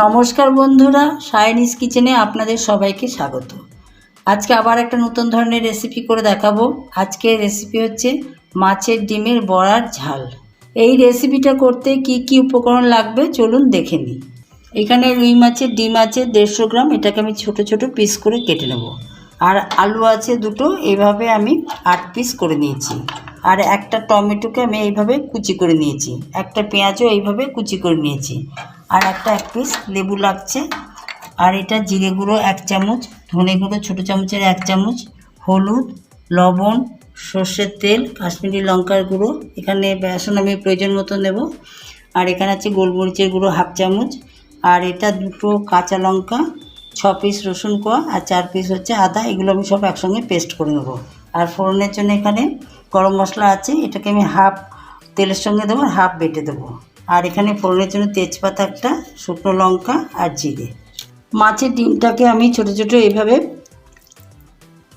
নমস্কার বন্ধুরা সায়নিস কিচেনে আপনাদের সবাইকে স্বাগত। আজকে আবার একটা নতুন ধরনের রেসিপি করে দেখাবো। আজকের রেসিপি হচ্ছে মাছের ডিমের বড়ার ঝাল। এই রেসিপিটা করতে কি কি উপকরণ লাগবে চলুন দেখে নিই। এখানে রুই মাছের ডিম আছে দেড়শো গ্রাম, এটাকে আমি ছোট ছোট পিস করে কেটে নেব। আর আলু আছে দুটো এইভাবে আমি আট পিস করে নিয়েছি। আর একটা টমেটোকে আমি এইভাবে কুচি করে নিয়েছি। একটা পেঁয়াজও এইভাবে কুচি করে নিয়েছি। আর একটা এক পিস লেবু লাগছে। আর এটা জিরে গুঁড়ো এক চামচ, ধনে গুঁড়ো ছোটো চামচের এক চামচ, হলুদ, লবণ, সর্ষের তেল, কাশ্মীরি লঙ্কার গুঁড়ো। এখানে বেসন আমি প্রয়োজন মতো নেব। আর এখানে আছে গোলমরিচের গুঁড়ো হাফ চামচ। আর এটা দুটো কাঁচা লঙ্কা, ছ পিস রসুন কোয়া আর চার পিস হচ্ছে আদা। এগুলো আমি সব একসঙ্গে পেস্ট করে নেব। আর ফোড়নের জন্য এখানে গরম মশলা আছে। এটাকে আমি হাফ তেলের সঙ্গে দেবো আর হাফ বেটে দেবো। আর এখানে ফোড়নের জন্য তেজপাতা একটা, শুকনো লঙ্কা আর জিরে। মাছের ডিমটাকে আমি ছোট ছোট এইভাবে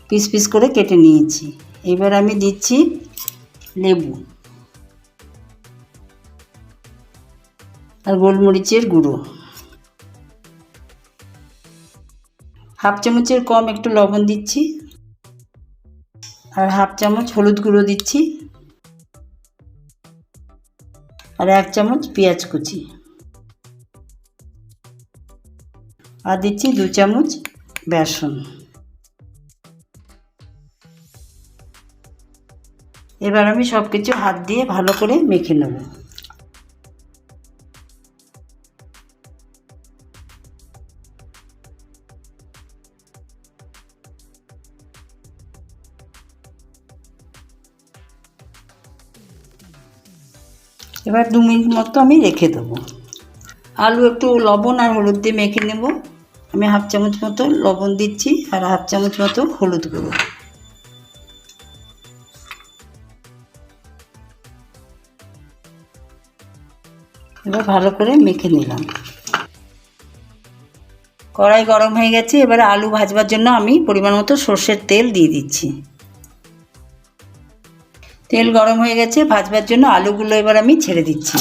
পিস পিস করে কেটে নিয়েছি। এবার আমি দিচ্ছি লেবু আর গোলমরিচের গুঁড়ো। হাফ চামচের কম একটু লবণ দিচ্ছি আর হাফ চামচ হলুদ গুঁড়ো দিচ্ছি। আর এক চামচ পেঁয়াজ কুচি। আর দিচ্ছি দু চামচ বেসন। এবার আমি সব কিছু হাত দিয়ে ভালো করে মেখে নেব। এবার দু মিনিট মতো আমি রেখে দেবো। আলু একটু লবণ আর হলুদ দিয়ে মেখে নেব। আমি হাফ চামচ মতো লবণ দিচ্ছি আর হাফ চামচ মতো হলুদ গুঁড়ো। এবার ভালো করে মেখে নিলাম। কড়াই গরম হয়ে গেছে। এবার আলু ভাজবার জন্য আমি পরিমাণ মতো সর্ষের তেল দিয়ে দিচ্ছি। তেল গরম হয়ে গেছে, ভাজবার জন্য আলুগুলো এবার আমি ছেড়ে দিচ্ছি।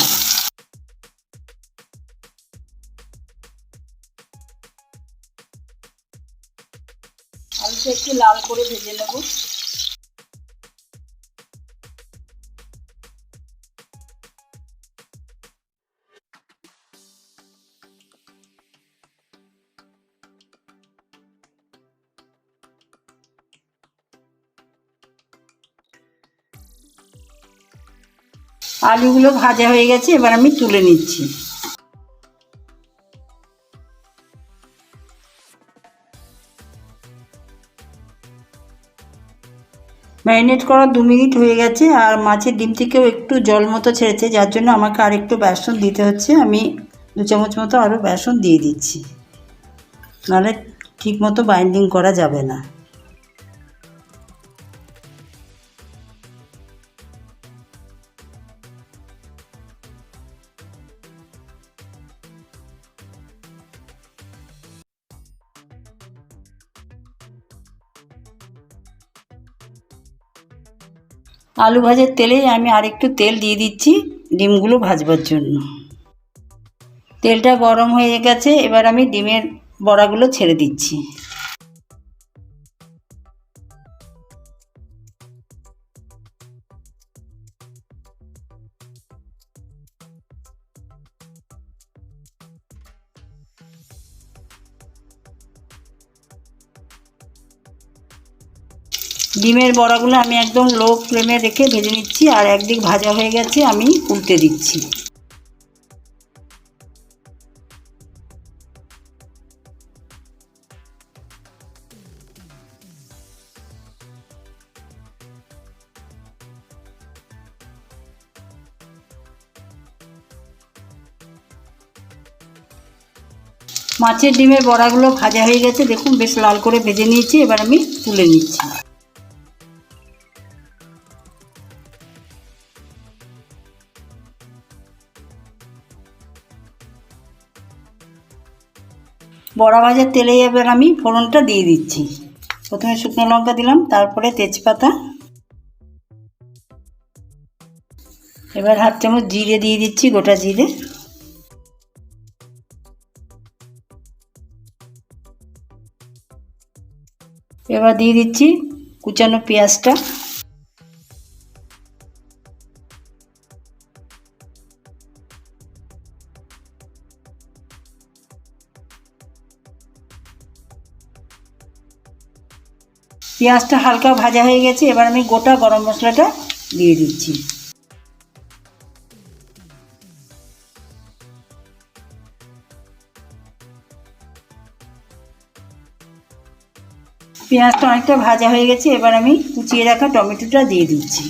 আলুটা একটু লাল করে ভেজে নেব। আলুগুলো ভাজা হয়ে গেছে, এবার আমি তুলে নিচ্ছি। ম্যারিনেট করা দু মিনিট হয়ে গেছে, আর মাছের ডিম থেকেও একটু জল মতো ছেড়েছে, যার জন্য আমাকে আর একটু বেসন দিতে হচ্ছে। আমি দু চামচ মতো আরও বেসন দিয়ে দিচ্ছি। নাহলে ঠিক মতো বাইন্ডিং করা যাবে না। আলু ভাজার তেলেই আমি আরেকটু তেল দিয়ে দিচ্ছি ডিমগুলো ভাজবার জন্য। তেলটা গরম হয়ে গেছে, এবার আমি ডিমের বড়াগুলো ছেড়ে দিচ্ছি। ডিমের বড়াগুলো আমি একদম লো ফ্লেমে রেখে ভেজে নিচ্ছি, আর একদিক ভাজা হয়ে গেছে, আমি উল্টে দিচ্ছি। মাছের ডিমের বড়াগুলো ভাজা হয়ে গেছে, দেখুন, বেশ লাল করে ভেজে নিয়েছি, এবার আমি তুলে নিচ্ছি। বড়া ভাজার তেলে এবার আমি ফোড়নটা দিয়ে দিচ্ছি। প্রথমে শুকনো লঙ্কা দিলাম, তারপরে তেজপাতা। এবার হাত চামচ জিরে দিয়ে দিচ্ছি, গোটা জিরে। এবার দিয়ে দিচ্ছি কুচানো পেঁয়াজটা। পেঁয়াজটা হালকা ভাজা হয়ে গেছে, এবার আমি গোটা গরম মশলাটা দিয়ে দিচ্ছি। পেঁয়াজটা অনেকটা ভাজা হয়ে গেছে, এবার আমি কুচিয়ে রাখা টমেটোটা দিয়ে দিচ্ছি।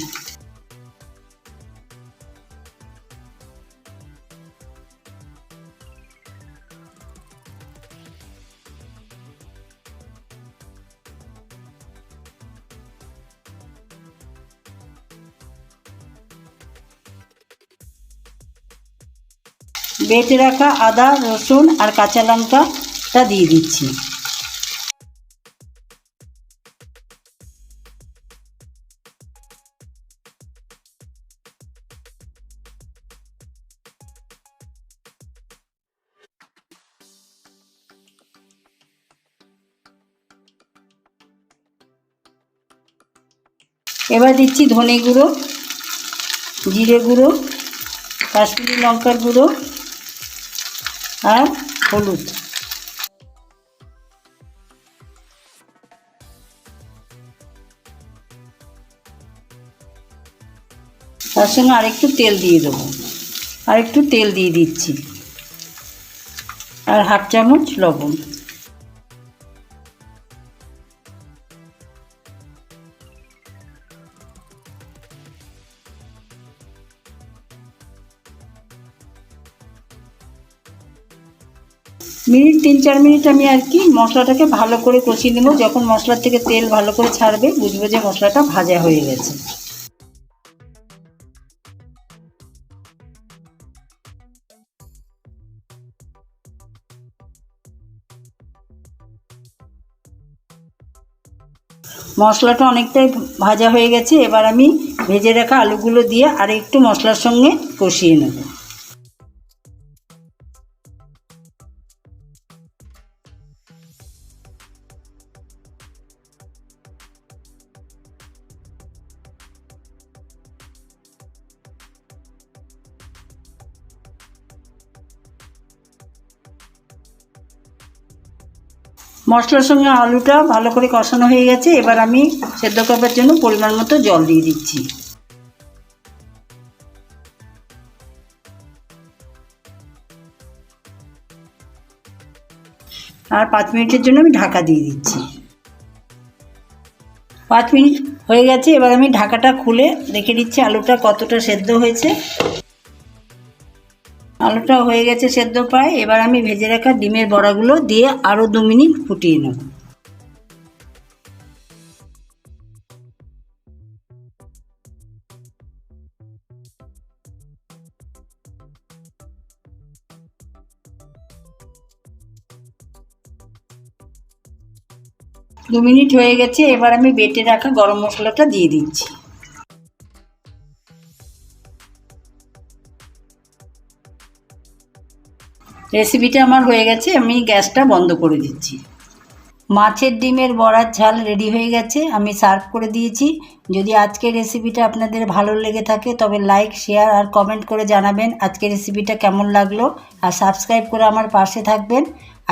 বেটে রাখা আদা, রসুন আর কাঁচা লঙ্কাটা দিয়ে দিচ্ছি। এবার দিচ্ছি ধনে গুঁড়ো, জিরে গুঁড়ো, কাশ্মীরি লঙ্কার গুঁড়ো। আর হলুদ। তার সঙ্গে আরেকটু তেল দিয়ে দেবো। আরেকটু তেল দিয়ে দিচ্ছি। আর হাফ চামচ লবণ। মিনিট, তিন, চার মিনিট আমি আর কি মশলাটাকে ভালো করে কষিয়ে নেব। যখন মশলার থেকে তেল ভালো করে ছাড়বে, বুঝব যে মশলাটা ভাজা হয়ে গেছে। মশলাটা অনেকটাই ভাজা হয়ে গেছে। এবার আমি ভেজে রাখা আলুগুলো দিয়ে আর একটু মশলার সঙ্গে কষিয়ে নেব। মশলার সঙ্গে আলুটা ভালো করে কষানো হয়ে গেছে। এবার আমি সেদ্ধ করবার জন্য পরিমাণ মতো জল দিয়ে দিচ্ছি। আর পাঁচ মিনিটের জন্য আমি ঢাকা দিয়ে দিচ্ছি। পাঁচ মিনিট হয়ে গেছে। এবার আমি ঢাকাটা খুলে দেখে দিচ্ছি আলুটা কতটা সেদ্ধ হয়েছে। আলুটা হয়ে গেছে সেদ্ধ প্রায়। এবার আমি ভেজে রাখা ডিমের বড়াগুলো দিয়ে আরও দু মিনিট ফুটিয়ে নেব। দু মিনিট হয়ে গেছে। এবার আমি বেটে রাখা গরম মশলাটা দিয়ে দিচ্ছি। রেসিপিটা আমার হয়ে গেছে, আমি গ্যাসটা বন্ধ করে দিচ্ছি। মাছের ডিমের বড়ার ঝাল রেডি হয়ে গেছে, আমি সার্ভ করে দিয়েছি। যদি আজকের রেসিপিটা আপনাদের ভালো লেগে থাকে, তবে লাইক, শেয়ার আর কমেন্ট করে জানাবেন আজকের রেসিপিটা কেমন লাগল। আর সাবস্ক্রাইব করে আমার পাশে থাকবেন।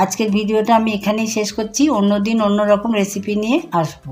আজকের ভিডিওটা আমি এখানেই শেষ করছি। অন্য দিন অন্য রকম রেসিপি নিয়ে আসব।